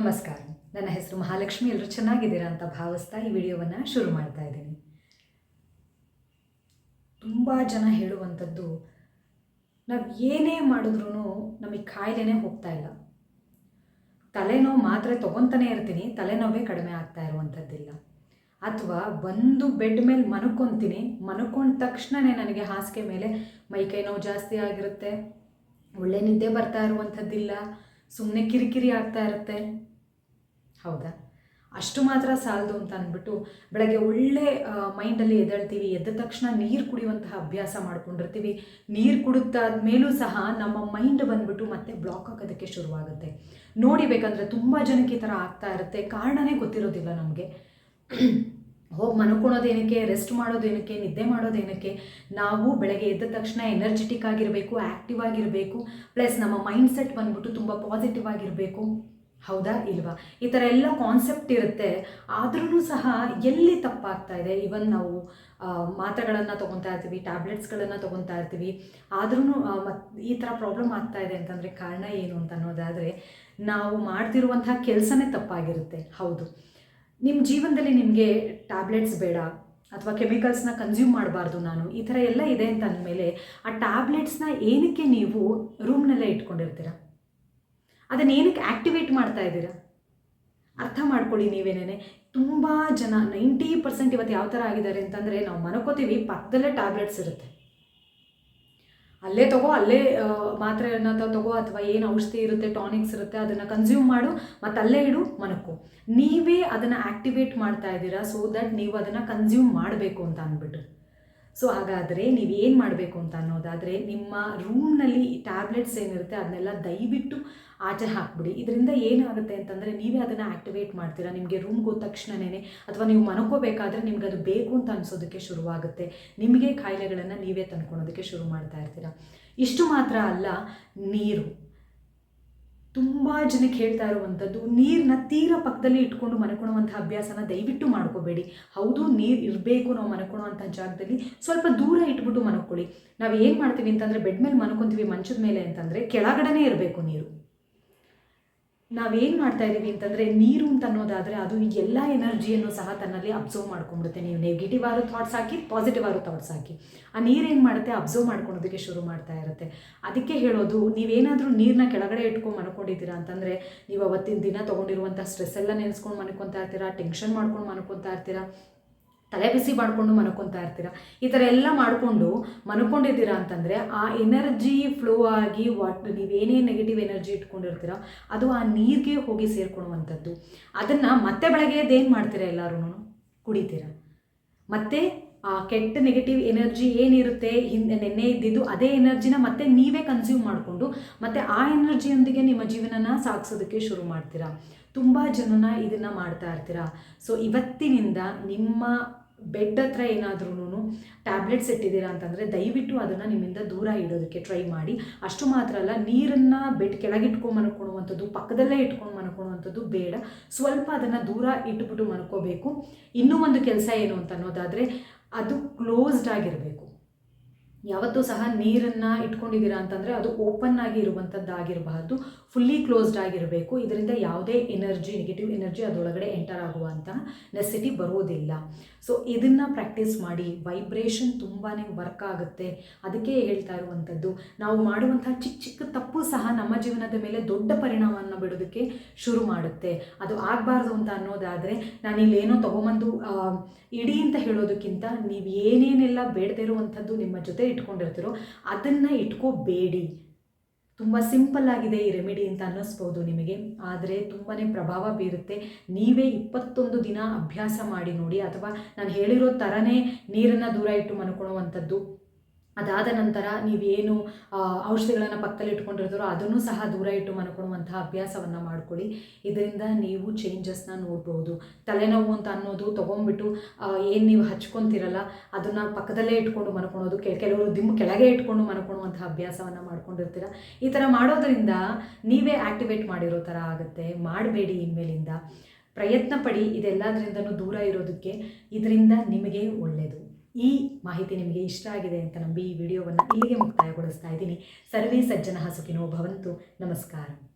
ನಮಸ್ಕಾರ. ನನ್ನ ಹೆಸರು ಮಹಾಲಕ್ಷ್ಮಿ. ಎಲ್ಲರೂ ಚೆನ್ನಾಗಿದ್ದೀರಾ ಅಂತ ಭಾವಿಸ್ತಾ ಈ ವಿಡಿಯೋವನ್ನು ಶುರು ಮಾಡ್ತಾ ಇದ್ದೀನಿ. ತುಂಬ ಜನ ಹೇಳುವಂಥದ್ದು, ನಾವು ಏನೇ ಮಾಡಿದ್ರೂ ನಮಗೆ ಕಾಯಿಲೆನೇ ಹೋಗ್ತಾ ಇಲ್ಲ. ತಲೆನೋವು ಮಾತ್ರೆ ತೊಗೊತಾನೆ ಇರ್ತೀನಿ, ತಲೆನೋವೇ ಕಡಿಮೆ ಆಗ್ತಾ ಇರುವಂಥದ್ದಿಲ್ಲ. ಅಥವಾ ಒಂದು ಬೆಡ್ ಮೇಲೆ ಮನ್ಕೊತೀನಿ, ಮನ್ಕೊಂಡ ತಕ್ಷಣವೇ ನನಗೆ ಹಾಸಿಗೆ ಮೇಲೆ ಮೈಕೈ ನೋವು ಜಾಸ್ತಿ ಆಗಿರುತ್ತೆ, ಒಳ್ಳೆ ನಿದ್ದೆ ಬರ್ತಾ ಇರುವಂಥದ್ದಿಲ್ಲ ಸುಮ್ಮನೆ ಕಿರಿಕಿರಿ ಆಗ್ತಾ ಇರುತ್ತೆ. ಹೌದಾ? ಅಷ್ಟು ಮಾತ್ರ ಸಾಲದು ಅಂತ ಅಂದ್ಬಿಟ್ಟು ಬೆಳಗ್ಗೆ ಒಳ್ಳೆ ಮೈಂಡಲ್ಲಿ ಎದ್ದೇಳ್ತೀವಿ, ಎದ್ದ ತಕ್ಷಣ ನೀರು ಕುಡಿಯುವಂತಹ ಅಭ್ಯಾಸ ಮಾಡ್ಕೊಂಡಿರ್ತೀವಿ. ನೀರು ಕುಡುತ್ತಾದ ಮೇಲೂ ಸಹ ನಮ್ಮ ಮೈಂಡ್ ಬಂದ್ಬಿಟ್ಟು ಮತ್ತೆ ಬ್ಲಾಕ್ ಆಗೋದಕ್ಕೆ ಶುರುವಾಗುತ್ತೆ. ನೋಡಿ ಬೇಕಂದರೆ ತುಂಬ ಜನಕ್ಕೆ ಈ ಥರ ಆಗ್ತಾ ಇರುತ್ತೆ. ಕಾರಣನೇ ಗೊತ್ತಿರೋದಿಲ್ಲ ನಮಗೆ. ಹೋಗಿ ಮನ್ಕೊಳೋದೇನಕ್ಕೆ ರೆಸ್ಟ್ ಮಾಡೋದೇನಕ್ಕೆ ನಿದ್ದೆ ಮಾಡೋದೇನಕ್ಕೆ ನಾವು ಬೆಳಗ್ಗೆ ಎದ್ದ ತಕ್ಷಣ ಎನರ್ಜೆಟಿಕ್ ಆಗಿರಬೇಕು ಆ್ಯಕ್ಟಿವ್ ಆಗಿರಬೇಕು, ಪ್ಲಸ್ ನಮ್ಮ ಮೈಂಡ್ ಸೆಟ್ ಬಂದ್ಬಿಟ್ಟು ತುಂಬ ಪಾಸಿಟಿವ್ ಆಗಿರಬೇಕು. ಹೌದಾ ಇಲ್ವಾ? ಈ ಥರ ಎಲ್ಲ ಕಾನ್ಸೆಪ್ಟ್ ಇರುತ್ತೆ. ಆದ್ರೂ ಸಹ ಎಲ್ಲಿ ತಪ್ಪಾಗ್ತಾ ಇದೆ? ಇವನ್ ನಾವು ಮಾತ್ರೆಗಳನ್ನು ತೊಗೊತಾ ಇರ್ತೀವಿ ಟ್ಯಾಬ್ಲೆಟ್ಸ್ಗಳನ್ನು ತೊಗೊತಾ ಇರ್ತೀವಿ. ಆದ್ರೂ ಮತ್ತು ಈ ಥರ ಪ್ರಾಬ್ಲಮ್ ಆಗ್ತಾ ಇದೆ ಅಂತಂದರೆ ಕಾರಣ ಏನು ಅಂತ ಅನ್ನೋದಾದರೆ, ನಾವು ಮಾಡ್ತಿರುವಂತಹ ಕೆಲಸನೇ ತಪ್ಪಾಗಿರುತ್ತೆ. ಹೌದು. ನಿಮ್ಮ ಜೀವನದಲ್ಲಿ ನಿಮಗೆ ಟ್ಯಾಬ್ಲೆಟ್ಸ್ ಬೇಡ, ಅಥವಾ ಕೆಮಿಕಲ್ಸ್ನ ಕನ್ಸ್ಯೂಮ್ ಮಾಡಬಾರ್ದು ನಾನು, ಈ ಥರ ಎಲ್ಲ ಇದೆ ಅಂತ ಅಂದಮೇಲೆ ಆ ಟ್ಯಾಬ್ಲೆಟ್ಸ್ನ ಏನಕ್ಕೆ ನೀವು ರೂಮ್ನಲ್ಲೇ ಇಟ್ಕೊಂಡಿರ್ತೀರ? ಅದನ್ನು ಏನಕ್ಕೆ ಆ್ಯಕ್ಟಿವೇಟ್ ಮಾಡ್ತಾ ಇದ್ದೀರಾ? ಅರ್ಥ ಮಾಡ್ಕೊಳ್ಳಿ ನೀವೇನೇನೆ. ತುಂಬ ಜನ, ನೈಂಟಿ ಪರ್ಸೆಂಟ್ ಇವತ್ತು ಯಾವ ಥರ ಆಗಿದ್ದಾರೆ ಅಂತಂದರೆ ನಾವು ಮನಕೋತೀವಿ ಪಕ್ಕದಲ್ಲೇ ಟ್ಯಾಬ್ಲೆಟ್ಸ್ ಇರುತ್ತೆ. ಅಲ್ಲೇ ತಗೋ, ಅಲ್ಲೇ ಮಾತ್ರೆಯನ್ನು ತಗೋ ಅಥವಾ ಏನು ಔಷಧಿ ಇರುತ್ತೆ ಟಾನಿಕ್ಸ್ ಇರುತ್ತೆ, ಅದನ್ನು ಕನ್ಸ್ಯೂಮ್ ಮಾಡು, ಮತ್ತು ಅಲ್ಲೇ ಇಡು ಮನಕ್ಕು ನೀವೇ ಅದನ್ನು ಆ್ಯಕ್ಟಿವೇಟ್ ಮಾಡ್ತಾ ಇದ್ದೀರಾ ಸೊ ದಟ್ ನೀವು ಅದನ್ನು ಕನ್ಸ್ಯೂಮ್ ಮಾಡಬೇಕು ಅಂತ ಅಂದ್ಬಿಟ್ಟು. ಸೊ ಹಾಗಾದರೆ ನೀವು ಏನು ಮಾಡಬೇಕು ಅಂತ ಅನ್ನೋದಾದರೆ ನಿಮ್ಮ ರೂಮ್ನಲ್ಲಿ ಟ್ಯಾಬ್ಲೆಟ್ಸ್ ಏನಿರುತ್ತೆ ಅದನ್ನೆಲ್ಲ ದಯವಿಟ್ಟು ಆಚೆ ಹಾಕ್ಬಿಡಿ. ಇದರಿಂದ ಏನಾಗುತ್ತೆ ಅಂತಂದರೆ ನೀವೇ ಅದನ್ನು ಆ್ಯಕ್ಟಿವೇಟ್ ಮಾಡ್ತೀರಾ. ನಿಮಗೆ ರೂಮ್ಗೆ ಹೋದ ತಕ್ಷಣವೇ ಅಥವಾ ನೀವು ಮನಕೋಬೇಕಾದ್ರೆ ನಿಮ್ಗೆ ಅದು ಬೇಕು ಅಂತ ಅನಿಸೋದಕ್ಕೆ ಶುರುವಾಗುತ್ತೆ. ನಿಮಗೆ ಕಾಯಿಲೆಗಳನ್ನು ನೀವೇ ತಂದ್ಕೊಳೋದಕ್ಕೆ ಶುರು ಮಾಡ್ತಾ ಇರ್ತೀರಾ. ಇಷ್ಟು ಮಾತ್ರ ಅಲ್ಲ, ನೀರು. ತುಂಬ ಜನಕ್ಕೆ ಹೇಳ್ತಾ ಇರುವಂಥದ್ದು ನೀರನ್ನ ತೀರ ಪಕ್ಕದಲ್ಲಿ ಇಟ್ಕೊಂಡು ಮನ್ಕೊಳುವಂಥ ಅಭ್ಯಾಸನ ದಯವಿಟ್ಟು ಮಾಡ್ಕೋಬೇಡಿ. ಹೌದು, ನೀರು ಇರಬೇಕು ನಾವು ಮನ್ಕೊಳುವಂಥ ಜಾಗದಲ್ಲಿ. ಸ್ವಲ್ಪ ದೂರ ಇಟ್ಬಿಟ್ಟು ಮನಕೊಳ್ಳಿ ನಾವು ಏನು ಮಾಡ್ತೀವಿ ಅಂತಂದರೆ, ಬೆಡ್ ಮೇಲೆ ಮನ್ಕೊತೀವಿ ಮಂಚದ ಮೇಲೆ ಅಂತಂದರೆ ಕೆಳಗಡೆನೇ ಇರಬೇಕು ನೀರು. ನಾವೇನು ಮಾಡ್ತಾ ಇದ್ದೀವಿ ಅಂತಂದರೆ ನೀರು ಅಂತ ಅನ್ನೋದಾದರೆ ಅದು ಎಲ್ಲ ಎನರ್ಜಿಯನ್ನು ಸಹ ತನ್ನಲ್ಲಿ ಅಬ್ಸರ್ವ್ ಮಾಡ್ಕೊಂಡ್ಬಿಡುತ್ತೆ. ನೀವು ನೆಗೆಟಿವ್ ಆದ ಥಾಟ್ಸ್ ಹಾಕಿ ಪಾಸಿಟಿವ್ ಆದ ಥಾಟ್ಸ್ ಹಾಕಿ. ಆ ನೀರೇನು ಮಾಡುತ್ತೆ? ಅಬ್ಸರ್ವ್ ಮಾಡ್ಕೊಳೋದಕ್ಕೆ ಶುರು ಮಾಡ್ತಾ ಇರುತ್ತೆ. ಅದಕ್ಕೆ ಹೇಳೋದು, ನೀವೇನಾದರೂ ನೀರನ್ನ ಕೆಳಗಡೆ ಇಟ್ಕೊಂಡು ಮನ್ಕೊಂಡಿದ್ದೀರಾ ಅಂತಂದರೆ, ನೀವು ಅವತ್ತಿನ ದಿನ ತೊಗೊಂಡಿರುವಂಥ ಸ್ಟ್ರೆಸ್ ಎಲ್ಲ ನೆನೆಸ್ಕೊಂಡು ಮನ್ಕೊತಾ ಇರ್ತೀರಾ ಟೆನ್ಷನ್ ಮಾಡ್ಕೊಂಡು ಮನ್ಕೊತಾ ಇರ್ತೀರಾ ತಲೆ ಬಿಸಿ ಮಾಡಿಕೊಂಡು ಮನ್ಕೊತಾ ಇರ್ತೀರ. ಈ ಥರ ಎಲ್ಲ ಮಾಡಿಕೊಂಡು ಮನ್ಕೊಂಡಿದ್ದೀರಾ ಅಂತಂದರೆ ಆ ಎನರ್ಜಿ ಫ್ಲೋ ಆಗಿ ವಾಟ್ ನೀವೇನೇ ನೆಗೆಟಿವ್ ಎನರ್ಜಿ ಇಟ್ಕೊಂಡಿರ್ತೀರ, ಅದು ಆ ನೀರಿಗೆ ಹೋಗಿ ಸೇರ್ಕೊಳ್ಳುವಂಥದ್ದು ಅದನ್ನು ಮತ್ತೆ ಬೆಳಗ್ಗೆ ಏನು ಮಾಡ್ತೀರಾ ಎಲ್ಲರೂ ಕುಡಿತೀರ. ಮತ್ತು ಆ ಕೆಟ್ಟ ನೆಗೆಟಿವ್ ಎನರ್ಜಿ ಏನಿರುತ್ತೆ ಹಿಂದೆ ನೆನ್ನೆ ಇದ್ದಿದ್ದು ಅದೇ ಎನರ್ಜಿನ ಮತ್ತೆ ನೀವೇ ಕನ್ಸ್ಯೂಮ್ ಮಾಡಿಕೊಂಡು ಮತ್ತು ಆ ಎನರ್ಜಿಯೊಂದಿಗೆ ನಿಮ್ಮ ಜೀವನನ ಸಾಗಿಸೋದಕ್ಕೆ ಶುರು ಮಾಡ್ತೀರಾ. ತುಂಬ ಜನನ ಇದನ್ನು ಮಾಡ್ತಾ ಇರ್ತೀರಾ. ಸೊ ಇವತ್ತಿನಿಂದ ನಿಮ್ಮ ಬೆಡ್ ಹತ್ರ ಏನಾದ್ರೂ ಟ್ಯಾಬ್ಲೆಟ್ಸ್ ಇಟ್ಟಿದ್ದೀರಾ ಅಂತಂದರೆ ದಯವಿಟ್ಟು ಅದನ್ನು ನಿಮ್ಮಿಂದ ದೂರ ಇಡೋದಕ್ಕೆ ಟ್ರೈ ಮಾಡಿ. ಅಷ್ಟು ಮಾತ್ರ ಅಲ್ಲ, ನೀರನ್ನು ಬೆಡ್ ಕೆಳಗಿಟ್ಕೊಂಡು ಮನ್ಕೊಳ್ಳುವಂಥದ್ದು ಪಕ್ಕದಲ್ಲೇ ಇಟ್ಕೊಂಡು ಮನ್ಕೊಳ್ಳುವಂಥದ್ದು ಬೇಡ. ಸ್ವಲ್ಪ ಅದನ್ನು ದೂರ ಇಟ್ಬಿಟ್ಟು ಮನ್ಕೋಬೇಕು ಇನ್ನೂ ಒಂದು ಕೆಲಸ ಏನು ಅಂತ ಅನ್ನೋದಾದರೆ ಅದು ಕ್ಲೋಸ್ಡ್ ಆಗಿರಬೇಕು. ಯಾವತ್ತೂ ಸಹ ನೀರನ್ನು ಇಟ್ಕೊಂಡಿದ್ದೀರಾ ಅಂತಂದರೆ ಅದು ಓಪನ್ ಆಗಿ ಇರುವಂಥದ್ದಾಗಿರಬಾರ್ದು ಫುಲ್ಲಿ ಕ್ಲೋಸ್ಡ್ ಆಗಿರಬೇಕು. ಇದರಿಂದ ಯಾವುದೇ ಎನರ್ಜಿ ನೆಗೆಟಿವ್ ಎನರ್ಜಿ ಅದರೊಳಗಡೆ ಎಂಟರ್ ಆಗುವಂತಹ ನೆಸಿಟಿ ಬರೋದಿಲ್ಲ ಸೊ ಇದನ್ನು ಪ್ರಾಕ್ಟೀಸ್ ಮಾಡಿ ವೈಬ್ರೇಷನ್ ತುಂಬಾ ವರ್ಕ್ ಆಗುತ್ತೆ. ಅದಕ್ಕೆ ಹೇಳ್ತಾ ಇರುವಂಥದ್ದು ನಾವು ಮಾಡುವಂತಹ ಚಿಕ್ಕ ಚಿಕ್ಕ ತಪ್ಪು ಸಹ ನಮ್ಮ ಜೀವನದ ಮೇಲೆ ದೊಡ್ಡ ಪರಿಣಾಮವನ್ನು ಬಿಡೋದಕ್ಕೆ ಶುರು ಮಾಡುತ್ತೆ. ಅದು ಆಗಬಾರ್ದು ಅಂತ ಅನ್ನೋದಾದರೆ ನಾನು ಏನೋ ತೊಗೊಂಬಂದು ಇಡೀ ಅಂತ ಹೇಳೋದಕ್ಕಿಂತ ನೀವು ಏನೇನೆಲ್ಲ ಬೇಡದೇ ಇರುವಂಥದ್ದು ನಿಮ್ಮ ಜೊತೆ ಇಟ್ಕೊಂಡಿರ್ತೀರೋ ಅದನ್ನು ಇಟ್ಕೋಬೇಡಿ. ತುಂಬ ಸಿಂಪಲ್ ಆಗಿದೆ ಈ ರೆಮಿಡಿ ಅಂತ ಅನ್ನಿಸ್ಬೋದು ನಿಮಗೆ. ಆದರೆ ತುಂಬಾ ಪ್ರಭಾವ ಬೀರುತ್ತೆ. ನೀವೇ ಇಪ್ಪತ್ತೊಂದು ದಿನ ಅಭ್ಯಾಸ ಮಾಡಿ ನೋಡಿ, ಅಥವಾ ನಾನು ಹೇಳಿರೋ ಥರನೇ ನೀರನ್ನು ದೂರ ಇಟ್ಟು ಮನ್ಕೊಳ್ಳುವಂಥದ್ದು ಅದಾದ ನಂತರ ನೀವೇನು ಔಷಧಿಗಳನ್ನು ಪಕ್ಕದಲ್ಲಿ ಇಟ್ಕೊಂಡಿರ್ತಾರೋ ಅದನ್ನು ಸಹ ದೂರ ಇಟ್ಟು ಮಲ್ಕೊಳ್ಳುವಂತಹ ಅಭ್ಯಾಸವನ್ನು ಮಾಡ್ಕೊಳ್ಳಿ. ಇದರಿಂದ ನೀವು ಚೇಂಜಸ್ನ ನೋಡ್ಬೋದು. ತಲೆನೋವು ಅಂತ ಅನ್ನೋದು ತೊಗೊಂಡ್ಬಿಟ್ಟು ಏನು ನೀವು ಹಚ್ಕೊತಿರಲ್ಲ, ಅದನ್ನು ಪಕ್ಕದಲ್ಲೇ ಇಟ್ಕೊಂಡು ಮಲ್ಕೊಳೋದು ಕೆಲವರು ದಿಮ್ಮ ಕೆಳಗೆ ಇಟ್ಕೊಂಡು ಮಲ್ಕೊಳ್ಳುವಂತಹ ಅಭ್ಯಾಸವನ್ನು ಮಾಡ್ಕೊಂಡಿರ್ತೀರ. ಈ ಥರ ಮಾಡೋದರಿಂದ ನೀವೇ ಆ್ಯಕ್ಟಿವೇಟ್ ಮಾಡಿರೋ ಥರ ಆಗುತ್ತೆ. ಮಾಡಬೇಡಿ ಇನ್ಮೇಲಿಂದ. ಪ್ರಯತ್ನ ಪಡಿ ಇದೆಲ್ಲದರಿಂದನೂ ದೂರ ಇರೋದಕ್ಕೆ, ಇದರಿಂದ ನಿಮಗೆ ಒಳ್ಳೆಯದು ಈ ಮಾಹಿತಿ ನಿಮಗೆ ಇಷ್ಟ ಆಗಿದೆ ಅಂತ ನಂಬಿ ಈ ವಿಡಿಯೋವನ್ನು ಇಲ್ಲಿಗೆ ಮುಕ್ತಾಯಗೊಳಿಸ್ತಾ ಇದ್ದೀನಿ. ಸರ್ವೇ ಸಜ್ಜನ ಹಸುಕಿನೋ ಭವಂತು. ನಮಸ್ಕಾರ.